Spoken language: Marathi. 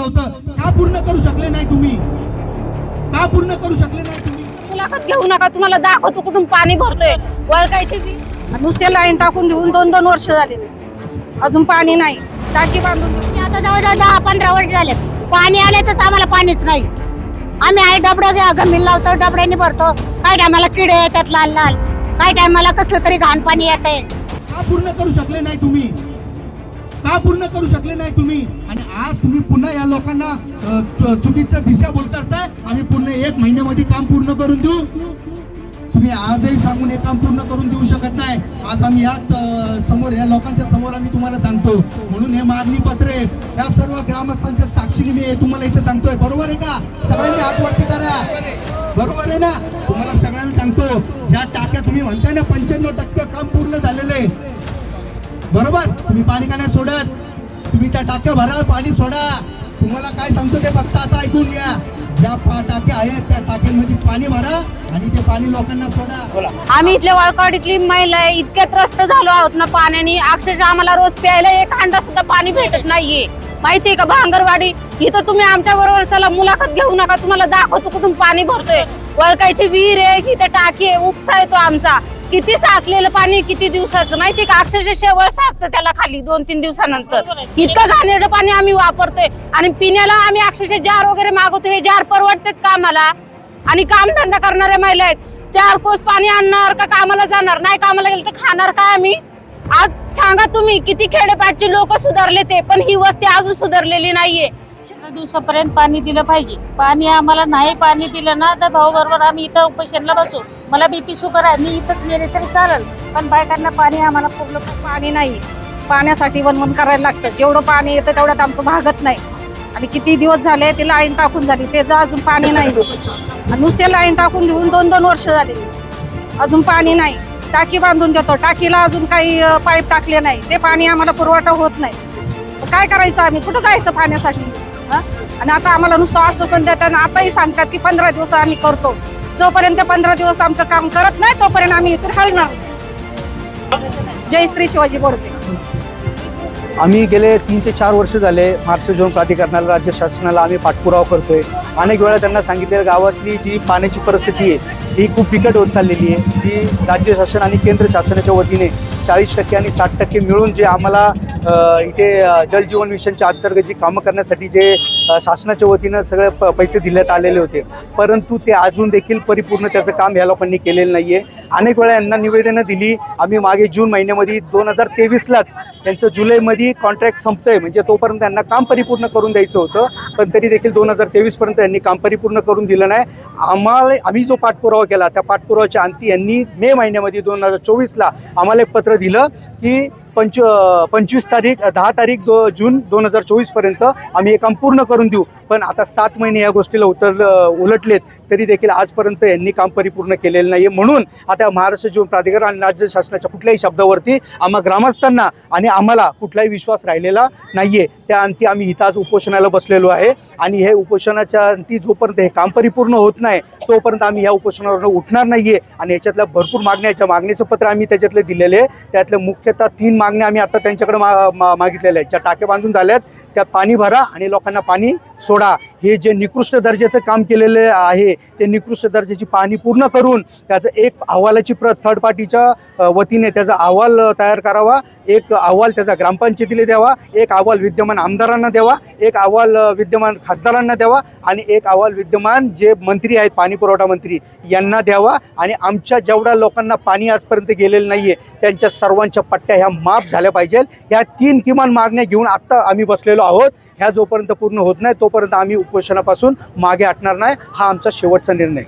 सांगितलं होतं का पूर्ण करू शकले नाही तुम्ही? का पूर्ण करू शकले नाही तुम्ही? मुलाखत घेऊ नका तुम्हाला दाखवतो कुठून पाणी भरतोय. वळकायची बी. नुसते लाईन टाकून देऊन दोन दोन वर्ष झाले. अजून पाणी नाही. टाकी बांधून. आता जवळजवळ दहा पंधरा वर्ष झाले. पाणी आले तर आम्हाला पाणीच नाही. आम्ही आहे डबडं घ्या गमीन लावतो डबड्याने भरतो. काय टायमाला किडे येतात लाल लाल. काय टायमाला कसलं तरी घाण पाणी येत आहे का पूर्ण करू शकले नाही तुम्ही? का पूर्ण करू शकले नाही तुम्ही? आणि आज तुम्ही पुन्हा या लोकांना अ, चुकीचं दिशा बोलताय आम्ही पूर्ण एक महिन्यामध्ये काम पूर्ण करून देऊ. तुम्ही आजही सांगून हे काम पूर्ण करून देऊ शकत नाही. आज आम्ही या समोर या लोकांच्या समोर आम्ही तुम्हाला सांगतो. म्हणून हे मागणी पत्र आहे. या सर्व ग्रामस्थांच्या साक्षीने मी तुम्हाला इथे सांगतोय. बरोबर आहे का? सगळ्यांनी हात वरती करा. बरोबर आहे ना? तुम्हाला सगळ्यांना सांगतो ज्या टाक्या तुम्ही म्हणताय ना पंच्याण्णव टक्के काम पूर्ण झालेलं आहे. बरोबर तुम्ही पाणी का नाही सोडत? तुम्ही त्या टाक्या भरा पाणी सोडा. तुम्हाला काय सांगतो ते फक्त आता ऐकून घ्या. ज्या टाक्या आहेत त्या टाक्यांमध्ये पाणी भरा आणि ते पाणी लोकांना सोडा. आम्ही इथल्या वळकाडीतली महिला आहे इतक्या त्रस्त झालो आहोत ना पाण्याने. अक्षरशः आम्हाला रोज प्यायला एक हांडा सुद्धा पाणी भेटत नाहीये. माहितीये का भांगरवाडी? इथं तुम्ही आमच्या बरोबर चला मुलाखत घेऊ नका. तुम्हाला दाखवतो कुठून पाणी भरतोय. वळकायची विहीर आहे इथे टाकी आहे उपसा आहे तो आमचा. किती साचलेलं पाणी किती दिवसाचं? माहितीये का? अक्षरशः शेवळ साचतं त्याला खाली दोन तीन दिवसानंतर. इतकं घाणेरडं पाणी आम्ही वापरतोय. आणि पिण्याला आम्ही अक्षरशः जार वगैरे मागवतो हे जार परवडतात का आम्हाला? आणि कामधंदा करणाऱ्या महिला आहेत. चार कोस पाणी आणणार का कामाला जाणार? नाही कामाला गेलं तर खाणार काय आम्ही? आज सांगा तुम्ही किती खेडेपाडचे लोक सुधारले ते पण ही वस्ती अजून सुधारलेली नाहीये. चार दिवसापर्यंत पाणी दिलं पाहिजे. पाणी आम्हाला नाही पाणी दिलं ना तर भाऊ बरोबर आम्ही इथं उपोषणला बसू. मला बीपी शुगर आहे मी इथंच गेले तरी चालेल. पण बायकांना पाणी आम्हाला पूर्ण पाणी नाही. पाण्यासाठी वनवण करायला लागतं. जेवढं पाणी येतं तेवढ्यात आमचं भागत नाही. आणि किती दिवस झाले ती लाईन टाकून झाली. त्याचं अजून पाणी नाही. आणि नुसते लाईन टाकून देऊन दोन दोन वर्ष झाली. अजून पाणी नाही. टाकी बांधून देतो. टाकीला अजून काही पाईप टाकले नाही. ते पाणी आम्हाला पुरवठा होत नाही. काय करायचं आम्ही? कुठं जायचं पाण्यासाठी? आणि आता आम्हाला नुसतं आश्वासन देतात आताही सांगतात की पंधरा दिवस आम्ही करतो. जोपर्यंत पंधरा दिवस आमचं काम करत नाही तोपर्यंत आम्ही इथून हलणार. जय श्री शिवाजी बोलते आम्ही गेले तीन ते चार वर्ष झाले महाराष्ट्र झोन प्राधिकरणाला राज्य शासनाला आम्ही पाठपुरावा करतोय. अनेक वेळा त्यांना सांगितलेलं गावातली जी पाण्याची परिस्थिती आहे ही खूप बिकट होत चाललेली आहे. जी राज्य शासन आणि केंद्र शासनाच्या वतीने चाळीस टक्के आणि साठ टक्के मिळून जे आम्हाला इथे जलजीवन मिशनच्या अंतर्गत जी कामं करण्यासाठी जे शासनाच्या वतीनं सगळे प पैसे दिल्यात आलेले होते. परंतु ते अजून देखील परिपूर्ण त्याचं काम ह्या लोकांनी केलेलं नाही आहे अनेक वेळा यांना निवेदनं दिली. आम्ही मागे जून महिन्यामध्ये दोन हजार तेवीसलाच त्यांचं जुलैमध्ये कॉन्ट्रॅक्ट संपतंय. म्हणजे तोपर्यंत त्यांना काम परिपूर्ण करून द्यायचं होतं. पण तरी देखील दोन हजार तेवीसपर्यंत यांनी काम परिपूर्ण करून दिलं नाही. आम्हाला आम्ही जो पाठपुरावा केला त्या पाठपुराव्याच्या अंती यांनी मे महिन्यामध्ये दोन हजार चोवीसला आम्हाला एक पत्र दिलं की पंच पंचवीस तारीख दहा तारीख दो जून दोन हजार चोवीसपर्यंत आम्ही हे काम पूर्ण करून देऊ. पण आता सात महिने या गोष्टीला उतर उलटलेत तरी देखील आजपर्यंत यांनी काम परिपूर्ण केलेलं नाही आहे म्हणून आता महाराष्ट्र जीवन प्राधिकरण आणि राज्य शासनाच्या कुठल्याही शब्दावरती आम्हा ग्रामस्थांना आणि आम्हाला कुठलाही विश्वास राहिलेला नाही आहे त्या अंती आम्ही इथं आज उपोषणाला बसलेलो आहे आणि हे उपोषणाच्या अंती जोपर्यंत हे काम परिपूर्ण होत नाही तोपर्यंत आम्ही या उपोषणावर उठणार नाही आहे आणि याच्यातल्या भरपूर मागण्या याच्या मागणीचं पत्र आम्ही त्याच्यातले दिलेले आहे त्यातलं मुख्यतः तीन मागण्या आम्ही आता त्यांच्याकडे मा मा मागितलेल्या आहेत. ज्या टाक्या बांधून झाल्या आहेत त्या पाणी भरा आणि लोकांना पाणी सोडा. हे जे निकृष्ट दर्जाचं काम केलेलं आहे ते निकृष्ट दर्जाची पाणी पूर्ण करून त्याचं एक अहवालाची प्रत थर्ड पार्टीच्या वतीने त्याचा अहवाल तयार करावा. एक अहवाल त्याचा ग्रामपंचायतीला द्यावा. एक अहवाल विद्यमान आमदारांना द्यावा. एक अहवाल विद्यमान खासदारांना द्यावा. आणि एक अहवाल विद्यमान जे मंत्री आहेत पाणी पुरवठा मंत्री यांना द्यावा. आणि आमच्या जेवढ्या लोकांना पाणी आजपर्यंत गेलेलं नाही आहे त्यांच्या सर्वांच्या पट्ट्या ह्या माफ झाल्या पाहिजेल. ह्या तीन किमान मागण्या घेऊन आत्ता आम्ही बसलेलो आहोत. ह्या जोपर्यंत पूर्ण होत नाही तो तोपर्यंत आम्ही उपोषणापासून मागे हटणार नाही हा आमचा शेवटचा निर्णय.